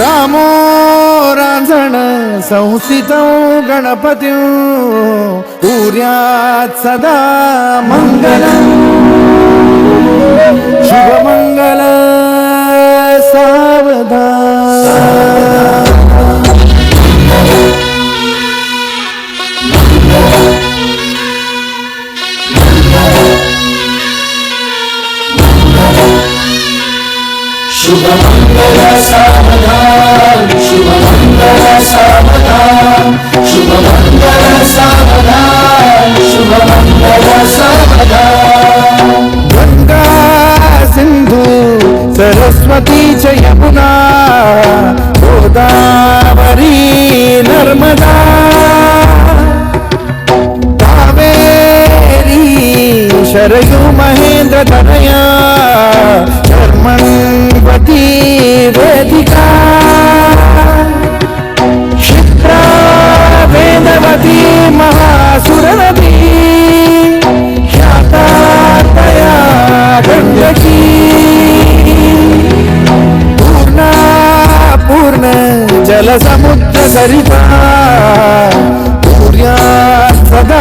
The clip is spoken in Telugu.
रामो रांजण संस्थित गणपती तुर्यात् सदा मंगल శుభమంగళ సావధాన్ శుభమంగళ సావధాన్ శుభమంగళ సావధాన్ శుభమంగళ సావధాన్ గంగా సింధు సరస్వతి చ యమునా నర్మదా కావేరీ శరయు మహేంద్ర తనయా वेदिका। क्षिप्रा वेदवती महासुरवती। ख्याता तया गण्यकी पूर्णा पूर्ण जलसमुद्रसरिता पूर्या सदा